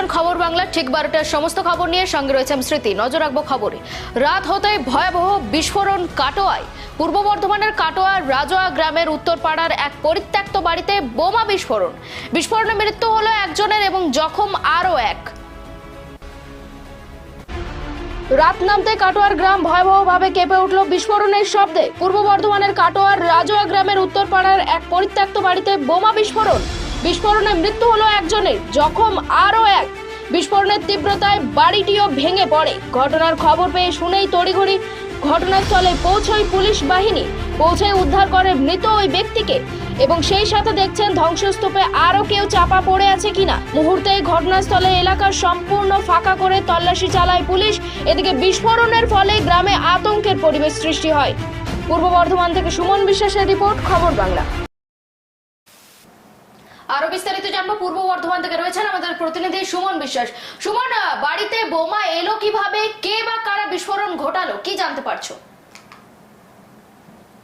দেখছেন খবর বাংলা ঠিক বারোটার সমস্ত খবর নিয়ে সঙ্গে রয়েছে স্মৃতি। নজর রাখব খবরে। রাত হতেই ভয়াবহ বিস্ফোরণ কাটোয়ায়। পূর্ব বর্ধমানের কাটোয়ার রাজোয়া গ্রামের উত্তরপাড়ার এক পরিত্যক্ত বাড়িতে বোমা বিস্ফোরণ। বিস্ফোরণে মৃত্যু হলো একজনের এবং জখম আরও এক। রাত নামতে কাটোয়ার গ্রাম ভয়াবহভাবে কেঁপে উঠল বিস্ফোরণের শব্দে। পূর্ব বর্ধমানের কাটোয়ার রাজোয়া গ্রামের উত্তরপাড়ার এক পরিত্যক্ত বাড়িতে বোমা বিস্ফোরণ। বিস্ফোরণে মৃত্যু হলো একজনের, জখম আরও এক। বিস্ফোরণের তীব্রতায় বাড়িটিও ভেঙে পড়ে। ঘটনার খবর পেয়ে শুনেই তড়িঘড়ি ঘটনাস্থলে পৌঁছয় পুলিশ বাহিনী। পৌঁছে উদ্ধার করে মৃত ওই ব্যক্তিকে। এবং সেই সাথে দেখছেন ধ্বংসস্তূপে আরও কেউ চাপা পড়ে আছে কিনা। মুহূর্তেই ঘটনাস্থলে এলাকা সম্পূর্ণ ফাঁকা করে তল্লাশি চালায় পুলিশ। এদিকে বিস্ফোরণের ফলে গ্রামে আতঙ্কের পরিবেশ সৃষ্টি হয়। পূর্ব বর্ধমান থেকে সুমন বিশ্বাসের রিপোর্ট, খবর বাংলা। জানব পূর্ব বর্ধমান থেকে রয়েছেন আমাদের প্রতিনিধি সুমন বিশ্বাস। সুমন বাড়িতে বোমা এলো কীভাবে? কে বা কারা বিস্ফোরণ ঘটালো? কি জানতে পারছ?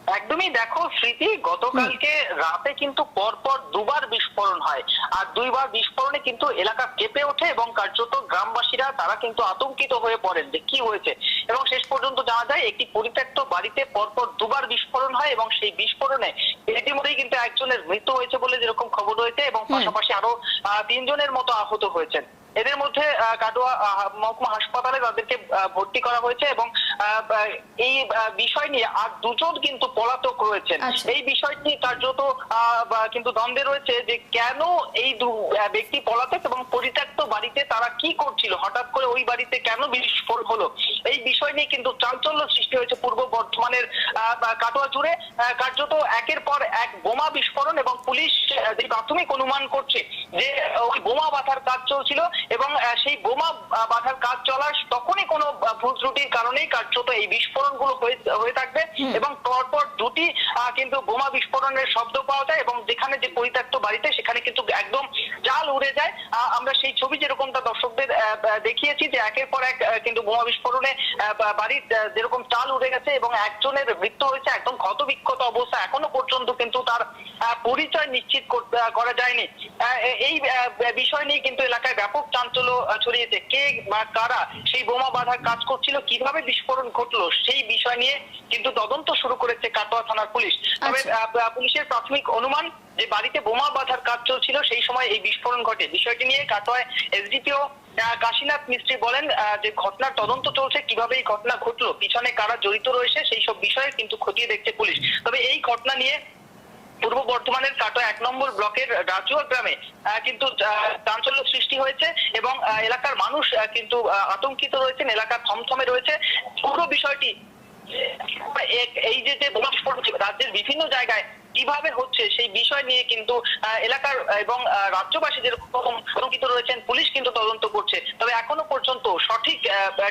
একদমই দেখো স্মৃতি গতকালকে রাতে কিন্তু পরপর দুবার বিস্ফোরণ হয়। আর দুইবার বিস্ফোরণে কিন্তু এলাকা কেঁপে ওঠে এবং কার্যত গ্রামবাসীরা তারা কিন্তু আতঙ্কিত হয়ে পড়েন যে কি হয়েছে। এবং শেষ পর্যন্ত জানা যায় একটি পরিত্যক্ত বাড়িতে পরপর দুবার বিস্ফোরণ হয় এবং সেই বিস্ফোরণে ইতিমধ্যেই কিন্তু একজনের মৃত্যু হয়েছে বলে যেরকম খবর রয়েছে এবং পাশাপাশি আরও আহ, তিনজনের মতো আহত হয়েছেন। এদের মধ্যে আহ, কাটোয়া মহকুমা হাসপাতালে তাদেরকে ভর্তি করা হয়েছে এবং এই বিষয় নিয়ে আর দুজন কিন্তু পলাতক রয়েছেন। আচ্ছা। এই বিষয়টি কার্যত কিন্তু দ্বন্দ্বে রয়েছে যে কেন এই দু ব্যক্তি পলাতক এবং পরিত্যক্ত বাড়িতে তারা কি করছিল? হঠাৎ করে ওই বাড়িতে কেন বিস্ফোরণ হলো? এই বিষয় নিয়ে কিন্তু চাঞ্চল্য সৃষ্টি হয়েছে পূর্ব বর্ধমানের আহ, কাটোয়া জুড়ে। কার্যত একের পর এক বোমা বিস্ফোরণ এবং পুলিশ যে প্রাথমিক অনুমান করছে যে ওই বোমা বাঁধার কাজ চলছিল এবং সেই বোমা বাঁধার কাজ চলার তখনই কোনো ভুল ত্রুটির কারণেই কার্যত এই বিস্ফোরণগুলো হয়ে হয়ে থাকবে। এবং পরপর দুটি আহ, কিন্তু বোমা বিস্ফোরণের শব্দ পাওয়া যায় এবং যেখানে যে পরিত্যক্ত বাড়িতে সেখানে কিন্তু একদম উড়ে যায়। আমরা সেই ছবি যেরকমটা দর্শকদের দেখিয়েছি যে একের পর এক কিন্তু বোমা বিস্ফোরণে বাড়ির যেরকম চাল উড়ে গেছে এবং একজনের মৃত্যু হয়েছে একদম ক্ষত বিক্ষত অবস্থা। এখনও পর্যন্ত কিন্তু তার পরিচয় নিশ্চিত করা যায়নি। এই বিষয় নিয়ে কিন্তু এলাকায় ব্যাপক চাঞ্চল্য ছড়িয়েছে। কে বা কারা সেই বোমা বাঁধার কাজ করছিল কীভাবে বিস্ফোরণ ঘটলো সেই বিষয় নিয়ে কিন্তু তদন্ত শুরু করেছে কাটোয়া থানার পুলিশ। তবে আচ্ছা। পুলিশের প্রাথমিক অনুমান যে বাড়িতে বোমা বাঁধার কাজ চলছিল, সেই সময় এই বিস্ফোরণ ঘটে। বিষয়টি নিয়ে কাটোয়ায় এসডিপিও কাশীনাথ মিস্ত্রি বলেন যে ঘটনার তদন্ত চলছে, কীভাবে এই ঘটনা ঘটলো, পিছনে কারা জড়িত রয়েছে, সেই সব বিষয়ে কিন্তু খতিয়ে দেখছে পুলিশ। তবে এই ঘটনা নিয়ে পূর্ব বর্ধমানের কাটো এক নম্বর ব্লকের রাজুয়া গ্রামে কিন্তু চাঞ্চল্য সৃষ্টি হয়েছে এবং এলাকার মানুষ কিন্তু আতঙ্কিত রয়েছেন এলাকা থমথমে রয়েছে। পুরো বিষয়টি, এই যে যে রাজ্যের বিভিন্ন জায়গায় কীভাবে হচ্ছে সেই বিষয় নিয়ে কিন্তু এলাকার এবং রাজ্যবাসীদের আতঙ্কিত রয়েছেন, পুলিশ কিন্তু তদন্ত করছে। তবে এখনও পর্যন্ত সঠিক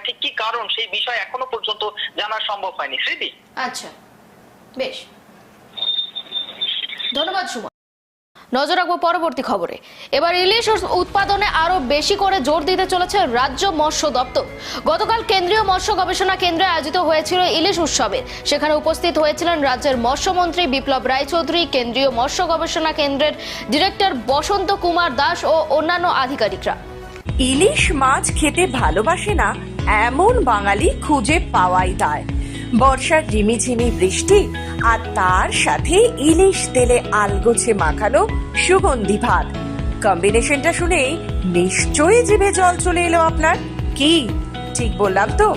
ঠিক কি কারণ সেই বিষয় এখনও পর্যন্ত জানা সম্ভব হয়নি। স্মৃতি? আচ্ছা বেশ। ধন্যবাদ, সুমন। নজর রাখব পরবর্তী খবরে। এবার ইলিশ উৎপাদনে আরও বেশি করে জোর দিতে চলেছে রাজ্য মৎস্য দপ্তর। গতকাল কেন্দ্রীয় মৎস্য গবেষণা কেন্দ্রে আয়োজিত হয়েছিল ইলিশ উৎসবে সেখানে উপস্থিত হয়েছিলেন রাজ্যের মৎস্যমন্ত্রী বিপ্লব রায়চৌধুরী, কেন্দ্রীয় মৎস্য গবেষণা কেন্দ্রের ডিরেক্টর বসন্ত কুমার দাস ও অন্যান্য আধিকারিকরা। ইলিশ মাছ খেতে ভালোবাসে না, এমন বাঙালি খুঁজে পাওয়াই দায় বর্ষার ঝিমিঝিমি বৃষ্টি আর তার সাথে ইলিশ তেলে আলগোছে মাখানো সুগন্ধি ভাত। কম্বিনেশনটা শুনেই নিশ্চয়ই জিভে জল চলে এলো আপনার। কি? ঠিক বললাম তো।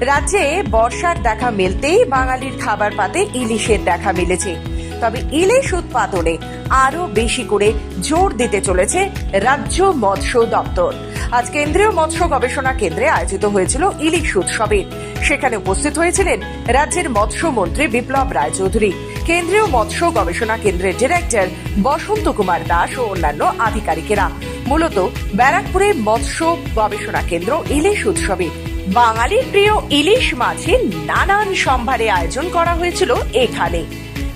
রাজ্যে বর্ষার দেখা মিলতেই বাঙালির খাবার পাতে ইলিশের দেখা মিলেছে। তবে ইলিশ উৎপাদনে আরও বেশি করে জোর দিতে চলেছে রাজ্য মৎস্য দপ্তর। আজ কেন্দ্রীয় মৎস্য গবেষণা কেন্দ্রে আয়োজিত হয়েছিল ইলিশ উৎসবে। সেখানে উপস্থিত হয়েছিলেন রাজ্যের মৎস্যমন্ত্রী বিপ্লব রায়চৌধুরী, কেন্দ্রীয় মৎস্য গবেষণা কেন্দ্রের ডিরেক্টর বসন্ত কুমার দাস ও অন্যান্য আধিকারিকেরা। মূলত ব্যারাকপুরে মৎস্য গবেষণা কেন্দ্র ইলিশ উৎসবে। বাঙালির প্রিয় ইলিশ মাছের নানান সম্ভারে আয়োজন করা হয়েছিল এখানে।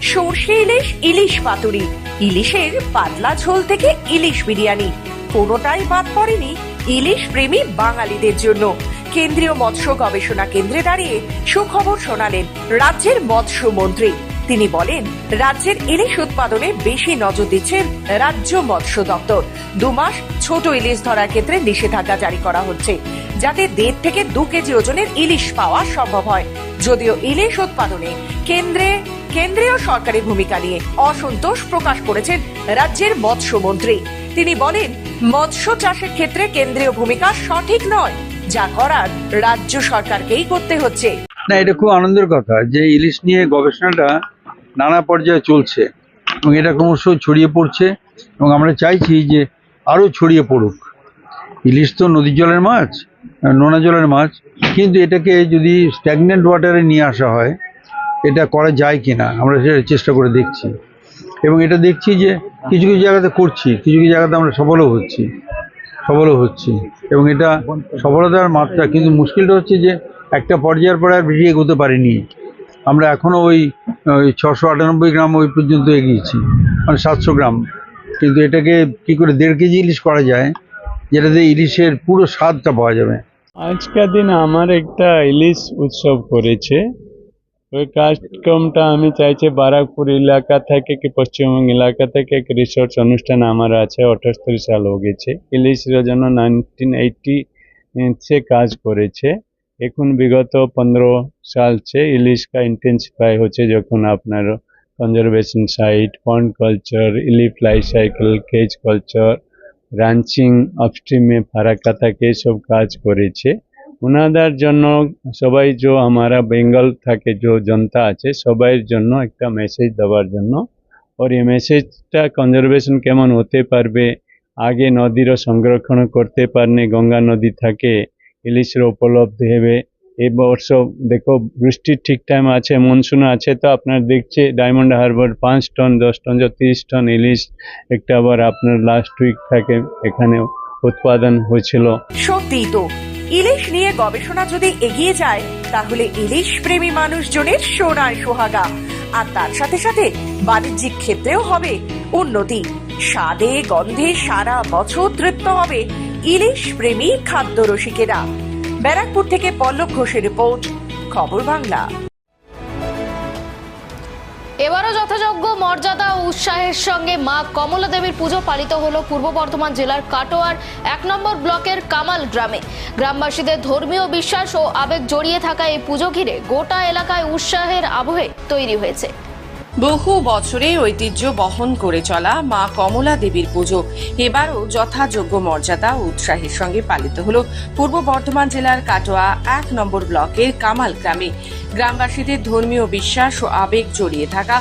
সর্ষে ইলিশ ইলিশ পাতুরি। ইলিশের পাতলা ঝোল থেকে ইলিশ বিরিয়ানি। কোনোটাই বাদ পড়েনি ইলিশ প্রেমী বাঙালিদের জন্য। কেন্দ্রীয় মৎস্য গবেষণা কেন্দ্রে দাঁড়িয়ে সুখবর শোনালেন রাজ্যের মৎস্যমন্ত্রী তিনি বলেন, রাজ্যের ইলিশ উৎপাদনে বেশি নজর দিচ্ছেন রাজ্য মৎস্য দপ্তর। দুমাস ছোট ইলিশ ধরার ক্ষেত্রে নিষেধাজ্ঞা জারি করা হচ্ছে, যাতে দেড় থেকে দু কেজি ওজনের ইলিশ পাওয়া সম্ভব হয়। যদিও ইলিশ উৎপাদনে কেন্দ্রে, কেন্দ্রীয় সরকারি ভূমিকা নিয়ে অসন্তোষ প্রকাশ করেছেন রাজ্যের মৎস্যমন্ত্রী তিনি বলেন মৎস্য চাষের ক্ষেত্রে কেন্দ্রীয় ভূমিকা সঠিক নয়, যা করার রাজ্য সরকারকেই করতে হচ্ছে। না, এটা খুব আনন্দের কথা যে ইলিশ নিয়ে গবেষণাটা নানা পর্যায়ে চলছে এবং এটা ক্রমশ ছড়িয়ে পড়ছে এবং আমরা চাইছি যে আরও ছড়িয়ে পড়ুক। ইলিশ তো নদীর জলের মাছ, নোনা জলের মাছ, কিন্তু এটাকে যদি স্ট্যাগনেন্ট ওয়াটারে নিয়ে আসা হয়, এটা করা যায় কি না আমরা সেটা চেষ্টা করে দেখছি। এবং এটা দেখছি যে কিছু কিছু জায়গাতে করছি, কিছু কিছু জায়গাতে আমরা সফলও হচ্ছি সফলও হচ্ছি এবং এটা সফলতার মাত্রা, কিন্তু মুশকিলটা হচ্ছে যে একটা পর্যায়ের পর আর বেশি এগোতে পারিনি। আমরা এখনও ওই ছশো আটানব্বই গ্রাম ওই পর্যন্ত এগিয়েছি মানে সাতশো গ্রাম। কিন্তু এটাকে কি করে দেড় কেজি ইলিশ করা যায়, যেটাতে ইলিশের পুরো স্বাদটা পাওয়া যাবে। আজকের দিন আমার একটা ইলিশ উৎসব করেছে। ওই কার্যক্রমটা আমি চাইছি বারাকপুর এলাকা থেকে কি পশ্চিমবঙ্গ এলাকা থেকে এক রিসার্চ অনুষ্ঠান আমার আছে অঠাত্তর সাল হয়ে গেছে। ইলিশের জন্য নাইনটিন এইটি সে কাজ করেছে। এখন বিগত পনেরো সাল সে ইলিশ কা ইন্টেন্সিফাই হচ্ছে যখন আপনার conservation site pond culture ইলিফ life cycle cage culture ranching আপস্ট্রিমে Farakka থেকে সব কাজ করেছে। ওনাদের জন্য সবাই যে আমারা বেঙ্গল থাকে, যে জনতা আছে, সবাইয়ের জন্য একটা মেসেজ দেওয়ার জন্য। ওর এই মেসেজটা কনজারভেশন কেমন হতে পারবে? আগে নদীর সংরক্ষণ করতে পারলে গঙ্গা নদী থাকে, ইলিশের উপলব্ধ হবে। এই বর্ষ দেখো বৃষ্টির ঠিক টাইম আছে মনসুন আছে, তো আপনার দেখছে ডায়মন্ড হারবার পাঁচ টন দশ টন যে তিরিশ টন ইলিশ একটা আবার আপনার লাস্ট উইক থাকে, এখানে উৎপাদন হয়েছিল। সত্যিই তো। ইলিশ নিয়ে গবেষণা যদি এগিয়ে যায়, তাহলে ইলিশ প্রেমী মানুষজনের সোনার সোহাগা। আর তার সাথে সাথে বাণিজ্যিক ক্ষেত্রেও হবে উন্নতি। স্বাদে, গন্ধে সারা বছর তৃপ্ত হবে ইলিশ প্রেমী খাদ্য রসিকেরা ব্যারাকপুর থেকে পল্লব ঘোষের রিপোর্ট, খবর বাংলা। এবারও যথাযোগ্য মর্যাদা ও উৎসাহের সঙ্গে মা কমলা দেবীর পুজো পালিত হলো পূর্ব বর্ধমান জেলার কাটোয়ার এক নম্বর ব্লকের কামাল গ্রামে। গ্রামবাসীদের ধর্মীয় বিশ্বাস ও আবেগ জড়িয়ে থাকা এই পুজো ঘিরে গোটা এলাকায় উৎসাহের আবহে তৈরি হয়েছে। বহু বছরে ঐতিহ্য বহন করে চলা মা কমলা দেবীর পুজো। এবারও যথাযোগ্য মর্যাদা ও উৎসাহের সঙ্গে পালিত হল পূর্ব বর্ধমান জেলার কাটোয়া এক নম্বর ব্লকের কামাল গ্রামে। গ্রামবাসীদের ধর্মীয় বিশ্বাস ও আবেগ জড়িয়ে থাকা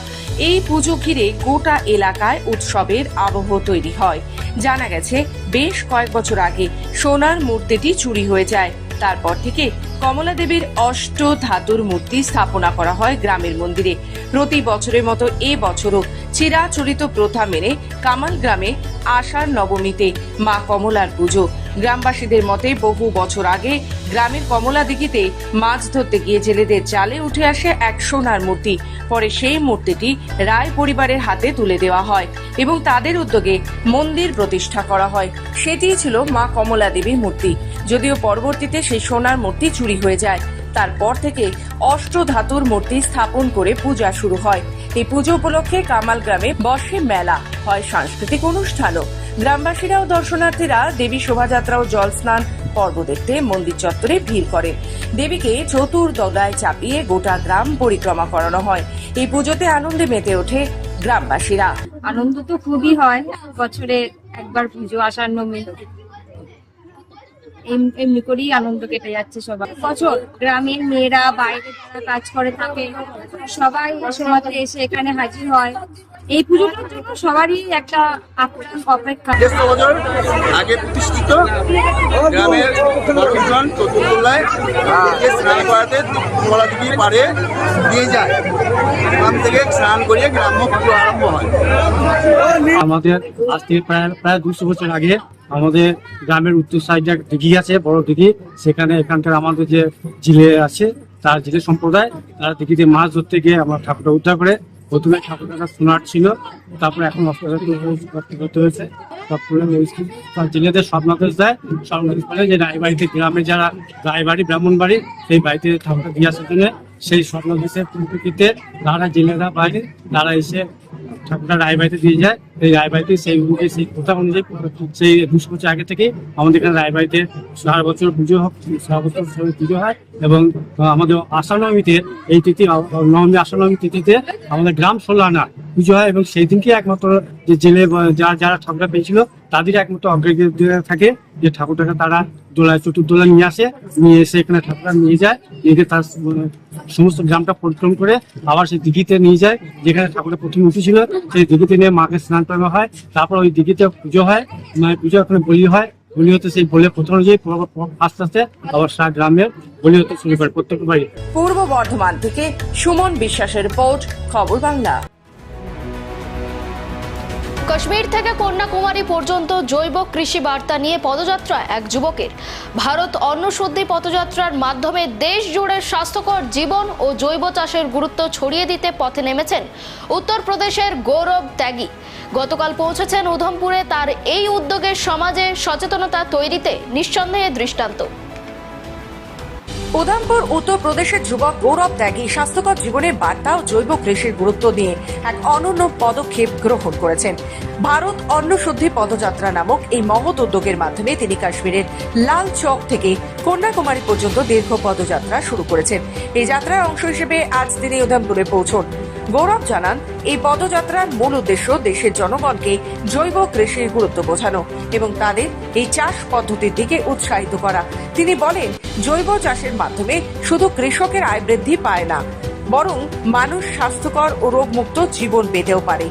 এই পুজো ঘিরে গোটা এলাকায় উৎসবের আবহ তৈরি হয়। জানা গেছে, বেশ কয়েক বছর আগে সোনার মূর্তিটি চুরি হয়ে যায়। তারপর থেকে কমলা দেবীর অষ্ট ধাতুর মূর্তি স্থাপনা করা হয় গ্রামের মন্দিরে। প্রতি বছরের মতো এ বছরও চিরাচরিত প্রথা মেনে কামাল গ্রামে আষাঢ় নবমীতে মা কমলার পুজো গ্রামবাসীদের মতে বহু বছর আগে গ্রামের কমলা দিঘিতে মাছ ধরতে গিয়ে জেলেদের জালে উঠে আসে এক সোনার মূর্তি। পরে সেই মূর্তিটি রায় পরিবারের হাতে তুলে দেওয়া হয় এবং তাদের উদ্যোগে মন্দির প্রতিষ্ঠা করা হয়। সেটি ছিল মা কমলা দেবীর মূর্তি। যদিও পরবর্তীতে সেই সোনার মূর্তি চুরি হয়ে যায়, তারপর থেকে অষ্ট ধাতুর মূর্তি স্থাপন করে পূজা শুরু হয়। এই পুজো উপলক্ষে কামাল গ্রামে বসে মেলা হয় সাংস্কৃতিক অনুষ্ঠানও। গ্রামবাসীরা ও দর্শনার্থীরা দেবী শোভাযাত্রা ও জল স্নান পর্ব দেখতে মন্দির চত্বরে ভিড় করে। দেবীকে চতুর্দগায় চাপিয়ে গোটা গ্রাম পরিক্রমা করানো হয়। এই পুজোতে আনন্দে মেতে ওঠে গ্রামবাসীরা। আনন্দ তো খুবই হয়, বছরে একবার পুজো আসার এম- এমনি করেই আনন্দ কেটে যাচ্ছে সবাই বছর গ্রামের মেয়েরা, বাইরে কাজ করে থাকে, সবাই সময়তে এসে এখানে হাজির হয়। এই পুজোটার জন্য সবারই একটা আপ্রাণ অপেক্ষা। আগে প্রতিষ্ঠিত গ্রামের মানুষজন চতুর্দোলায় স্নান করাতে কলা পাড়ে দিয়ে যায়। ওখান থেকে স্নান করিয়ে গ্রাম্য পুজো আরম্ভ হয়। আমাদের আজ থেকে প্রায় প্রায় দুশো বছর আগে আমাদের গ্রামের উত্তর সাইডে এক দিঘি আছে বড় দিঘি। সেখানে এখানকার আমাদের যে জিলে আছে তার জিলে সম্প্রদায় তারা দিঘিতে মাছ ধরতে গিয়ে আমরা ঠাকুরটা উদ্ধার করে প্রথমে ঠাকুরটা সোনার ছিল, তারপরে এখন হয়েছে। জেলেদের স্বপ্নাদেশ দেয় স্বপ্ন বলে যে রায়বাড়িতে, গ্রামে যারা রায়বাড়ি ব্রাহ্মণ বাড়ি সেই বাড়িতে ঠাকুরটা দিয়ে আসার জন্য সেই স্বপ্ন পরিপ্রেক্ষিতে তারা জেলেরা বাইরে তারা এসে ঠাকুরটা রায়বাড়িতে দিয়ে যায়, এই রায়বাড়িতে সেই অনুযায়ী, সেই কথা অনুযায়ী সেই দুশো বছর আগে থেকে আমাদের এখানে রায়বাড়িতে সারা বছর পুজো সারা বছর পুজো হয় এবং আমাদের আশানবমীতে এই তিথি নবমী আশানবমী তিথিতে আমাদের গ্রাম সোলানা পুজো হয় এবং সেই দিনকে একমাত্র যে জেলে, যারা যারা ঠাকুরটা পেয়েছিল তাদের একমাত্র অগ্রাধিকার থাকে। যে ঠাকুরটাকে তারা দোলায় চতুর্দোলা নিয়ে আসে, নিয়ে এসে এখানে ঠাকুরটা নিয়ে যায়, নিয়ে তার সমস্ত গ্রামটা পরিক্রম করে আবার সেই দিঘিতে নিয়ে যায়, যেখানে ঠাকুরটা প্রথম উঠেছিল সেই দিঘিতে নিয়ে মাকে স্নান করানো হয়, তারপর ওই দিঘিতে পুজো হয় মায়ের পুজো ওখানে বলি হয়, বলি হতে সেই বলে প্রথম অনুযায়ী আস্তে আস্তে আবার সারা গ্রামের বলি হতে শুরু করে প্রত্যেক বাড়ি পূর্ব বর্ধমান থেকে সুমন বিশ্বাসের রিপোর্ট, খবর বাংলা। কাশ্মীর থেকে কন্যাকুমারী পর্যন্ত জৈব কৃষি বার্তা নিয়ে পদযাত্রা এক যুবকের। ভারত অন্নশুদ্ধি পদযাত্রার মাধ্যমে দেশ জুড়ে স্বাস্থ্যকর জীবন ও জৈব চাষের গুরুত্ব ছড়িয়ে দিতে পথে নেমেছেন উত্তরপ্রদেশের গৌরব ত্যাগী। গতকাল পৌঁছেছেন উধমপুরে, তার এই উদ্যোগের সমাজে সচেতনতা তৈরিতে নিঃসন্দেহে দৃষ্টান্ত। উধমপুর উত্তরপ্রদেশের যুবক গৌরব ত্যাগী স্বাস্থ্যকর জীবনের বার্তা ও জৈব কৃষির গুরুত্ব দিয়ে এক অনন্য পদক্ষেপ গ্রহণ করেছেন। ভারত অন্ন শুদ্ধি পদযাত্রা নামক এই মহৎ উদ্যোগের মাধ্যমে তিনি কাশ্মীরের লাল চক থেকে কন্যাকুমারী পর্যন্ত দীর্ঘ পদযাত্রা শুরু করেছেন। এই যাত্রার অংশ হিসেবে আজ তিনি উধমপুরে পৌঁছন। গৌরব জানান, এই পদযাত্রার মূল উদ্দেশ্য দেশের জনগণকে জৈব কৃষির গুরুত্ব বোঝানো এবং তাদের এই চাষ পদ্ধতির দিকে উৎসাহিত করা। তিনি বলেন, জৈব চাষের মাধ্যমে শুধু কৃষকের আয় বৃদ্ধি পায় না, বরং মানুষ স্বাস্থ্যকর ও রোগমুক্ত জীবন পেতেও পারে।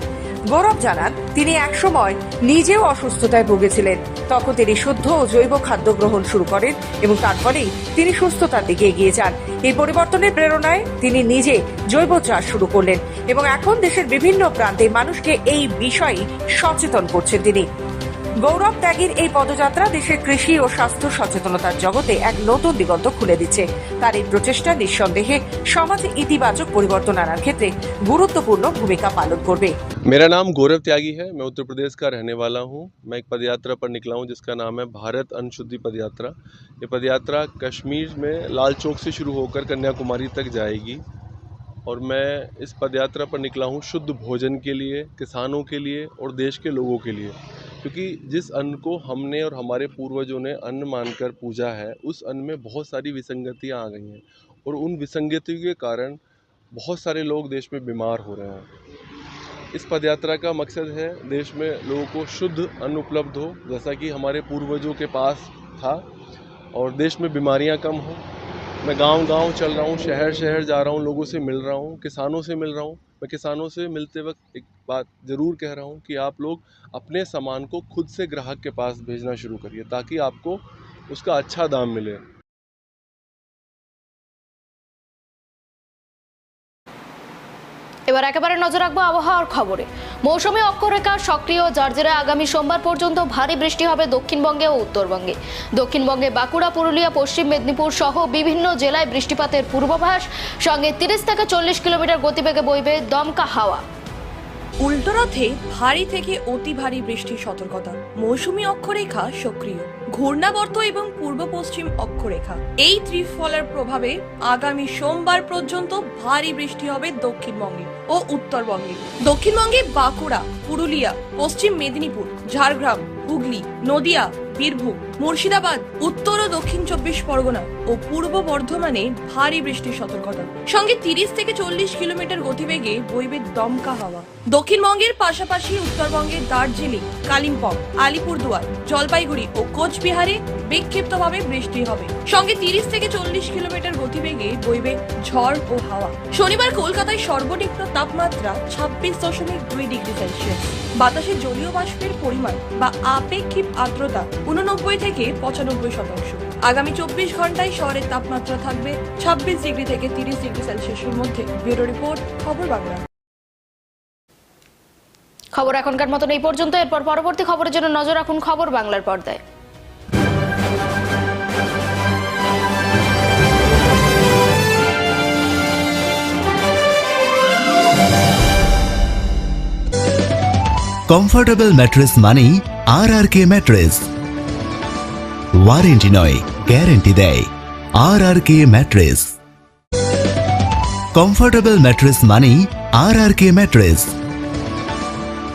গৌরব জানান, তিনি একসময় নিজেও অসুস্থতায় ভুগেছিলেন। তখন তিনি শুদ্ধ ও জৈব খাদ্য গ্রহণ শুরু করেন এবং তারপরেই তিনি সুস্থতার দিকে এগিয়ে যান। এই পরিবর্তনের প্রেরণায় তিনি নিজে জৈব চাষ শুরু করলেন এবং এখন দেশের বিভিন্ন প্রান্তে মানুষকে এই বিষয়ে সচেতন করছেন তিনি। গৌরব ত্যাগীর এই পদযাত্রা দেশের কৃষি ও স্বাস্থ্য সচেতনতার জগতে এক নতুন দিগন্ত খুলে দিচ্ছে তার এই প্রচেষ্টা নিঃসন্দেহে সমাজে ইতিবাচক পরিবর্তন আনার ক্ষেত্রে গুরুত্বপূর্ণ ভূমিকা পালন করবে मेरा नाम गौरव त्यागी है मैं उत्तर प्रदेश का रहने वाला हूँ मैं एक पदयात्रा पर निकला हूँ जिसका नाम है भारत अनशुद्धि पदयात्रा ये पदयात्रा कश्मीर में लाल चौक से शुरू होकर कन्याकुमारी तक जाएगी और मैं इस पदयात्रा पर निकला हूँ शुद्ध भोजन के लिए किसानों के लिए और देश के लोगों के लिए क्योंकि जिस अन्न को हमने और हमारे पूर्वजों ने अन्न मानकर पूजा है, उस अन्न में बहुत सारी विसंगतियाँ आ गई हैं। और उन विसंगतियों के कारण बहुत सारे लोग देश में बीमार हो रहे हैं। इस पदयात्रा का मकसद है देश में लोगों को शुद्ध अन्न उपलब्ध हो, जैसा कि हमारे पूर्वजों के पास था और देश में बीमारियाँ कम हो। मैं गांव-गांव चल रहा हूँ शहर शहर जा रहा हूँ, लोगों से मिल रहा हूँ, किसानों से मिल रहा हूँ। मैं किसानों से मिलते वक्त एक बात ज़रूर कह रहा हूँ कि आप लोग अपने सामान को खुद से ग्राहक के पास भेजना शुरू करिए ताकि आपको उसका अच्छा दाम मिले। এবার একেবারে নজর রাখব আবহাওয়ার খবরে। মৌসুমি অক্ষরেখা সক্রিয়, যার জেরে আগামী সোমবার পর্যন্ত ভারী বৃষ্টি হবে দক্ষিণবঙ্গে ও উত্তরবঙ্গে। দক্ষিণবঙ্গে বাঁকুড়া, পুরুলিয়া, পশ্চিম মেদিনীপুর সহ বিভিন্ন জেলায় বৃষ্টিপাতের পূর্বাভাস। সঙ্গে তিরিশ থেকে চল্লিশ কিলোমিটার গতিবেগে বইবে দমকা হাওয়া। উল্টোরথে ভারী থেকে অতি ভারী বৃষ্টির সতর্কতা। মৌসুমী অক্ষরেখা সক্রিয়। ঘূর্ণাবর্ত এবং পূর্ব পশ্চিম অক্ষরেখা। এই ত্রিফলার প্রভাবে আগামী সোমবার পর্যন্ত ভারী বৃষ্টি হবে দক্ষিণবঙ্গে ও উত্তরবঙ্গে। দক্ষিণবঙ্গে বাঁকুড়া, পুরুলিয়া, পশ্চিম মেদিনীপুর, ঝাড়গ্রাম, হুগলি, নদিয়া, বীরভূম, মুর্শিদাবাদ, উত্তর ও দক্ষিণ চব্বিশ পরগনা ও পূর্ব বর্ধমানে ভারী বৃষ্টির সতর্কতা। সঙ্গে তিরিশ থেকে চল্লিশ কিলোমিটার গতিবেগে বইবে দমকা হাওয়া। দক্ষিণবঙ্গের পাশাপাশি উত্তরবঙ্গের দার্জিলিং, কালিম্পং, আলিপুরদুয়ার, জলপাইগুড়ি ও কোচবিহারে বিক্ষিপ্তভাবে বৃষ্টি হবে। সঙ্গে তিরিশ থেকে চল্লিশ কিলোমিটার গতিবেগে বইবে ঝড় ও হাওয়া। শনিবার কলকাতায় সর্বনিম্ন তাপমাত্রা ছাব্বিশ দশমিক দুই ডিগ্রি সেলসিয়াস। বাতাসে জলীয় বাষ্পের পরিমাণ বা আপেক্ষিক আর্দ্রতা উননব্বই থেকে পঁচানব্বই শতাংশ। আগামী চব্বিশ ঘন্টায় শহরের তাপমাত্রা থাকবে ছাব্বিশ ডিগ্রি থেকে তিরিশ ডিগ্রি সেলসিয়াসের মধ্যে। ব্যুরো রিপোর্ট, খবর বাংলা। খবর এখনকার মতন এই পর্যন্ত। এরপর পরবর্তী খবরের জন্য নজর রাখুন খবর বাংলার পর্দায়। কমফোর্টেবল ম্যাট্রেস মানেই R R K mattress warranty নয় গ্যারেন্টি দেয়। R R K mattress comfortable mattress মানেই R R K mattress